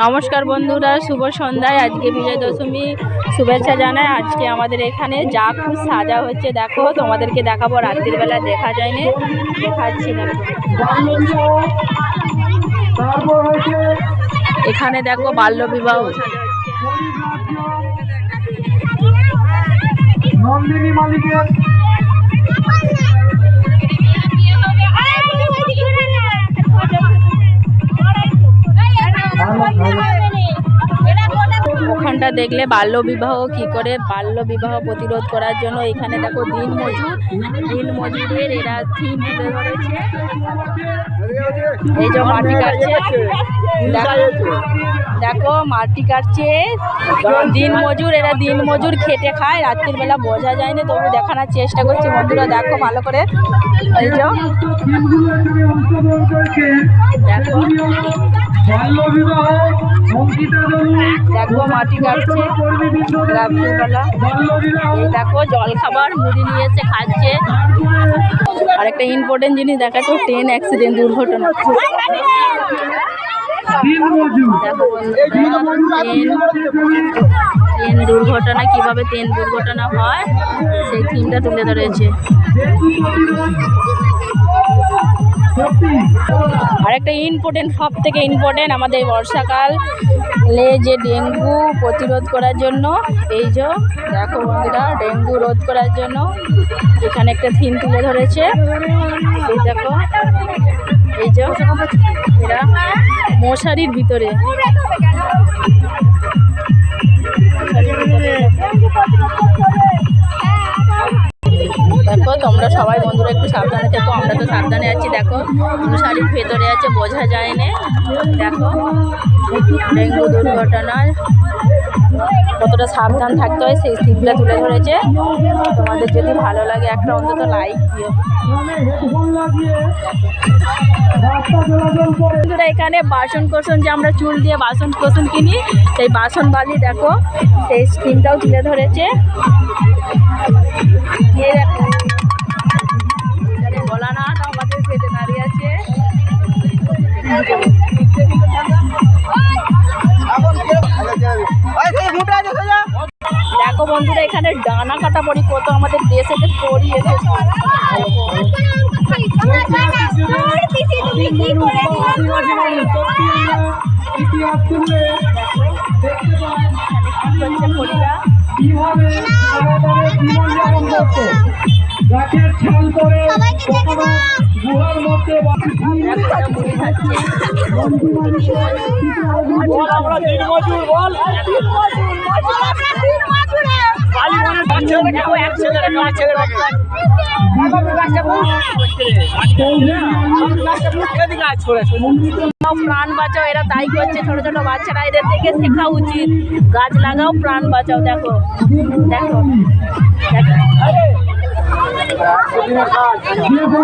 নমস্কার বন্ধুরা, শুভ সন্ধ্যায়। আজকে বিজয় দশমী শুভেচ্ছা জানায়। আজকে আমাদের এখানে যা খুব সাজা হচ্ছে, দেখো, তোমাদেরকে দেখাবো। রাত্রির বেলা দেখা যায়নি, দেখাচ্ছি হয়েছে এখানে দেখো, বাল্য বিবাহ। নন্দিনী মালিকের ওখানটা দেখলে বাল্য বিবাহ কি করে বাল্য বিবাহ প্রতিরোধ করার জন্য এখানে দেখো দিন মজুর। দিন মজুরের এরা থিম তুলে ধরেছে। এই যে মাটি কাটছে। দেখো- মাটি কাটছে। দিন মজুর, এরা দিন মজুর খেটে খায়। রাত্রির বেলা বোঝা যায় না, তবু দেখানোর চেষ্টা করছি। বন্ধুরা, দেখো ভালো করে। দেখো। বাল্য বিবাহ অঙ্কিতা দেখো, মাটি কাটছে দেখো জল খাবার মুড়ি নিয়ে এসে খাচ্ছে। আর একটা ইম্পর্টেন্ট জিনিস দেখাচ্ছে ট্রেন অ্যাক্সিডেন্ট দুর্ঘটনা। ট্রেন দুর্ঘটনা, কীভাবে ট্রেন দুর্ঘটনা হয়, সেই থিমটা তুলে ধরেছে। আর একটা ইম্পর্টেন্ট সব থেকে ইম্পর্টেন্ট আমাদের বর্ষাকালে যে ডেঙ্গু প্রতিরোধ করার জন্য। এই যে, দেখো বন্ধুরা, ডেঙ্গু রোধ করার জন্য এখানে একটা থিম তুলে ধরেছে। এই দেখো, এই যে, এরা মশারির ভিতরে। তোমরা সবাই বন্ধুরা একটু সাবধানে থেকো, আমরা তো সাবধানে আছি, দেখো। শাড়ির ভেতরে আছে, বোঝা যায় না দেখো ডেঙ্গু দুর্ঘটনায় কতটা সাবধান থাকতে হয়, সেই স্লিপটা তুলে ধরেছে। তোমাদের যদি ভালো লাগে, একটা অন্তত লাইক দিও। বন্ধুরা, এখানে বাসন কোসন যে আমরা চুল দিয়ে বাসন কোসন কিনি, সেই বাসন বালি দেখো, সেই স্কিমটাও তুলে ধরেছে। দেখো বন্ধুরা এখানে ডানা কাটা পরি কত আমাদের দেশে পরি গাছের ছাল করে গুহার মধ্যে বল। প্রাণ বাঁচাও এরা তাই করছে ছোট ছোট বাচ্চারা এদের থেকে শেখা উচিত। গাছ লাগাও প্রাণ বাঁচাও দেখো। দেখো। দেখো।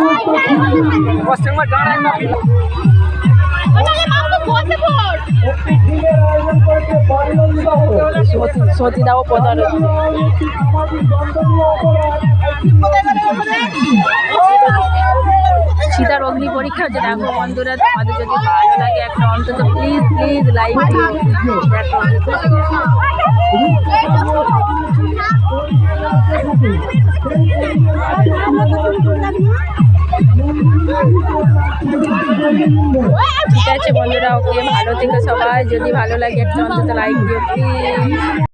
সীতার অগ্নি পরীক্ষা যেটা দেখো বন্ধুরা তোমাদের যদি ভালো লাগে একটা অন্তত প্লিজ প্লিজ লাইক ঠিক আছে বন্ধুরা, ওকে ভালো থেকে সবাই। যদি ভালো লাগে একটা অন্তত লাইক দিও প্লিজ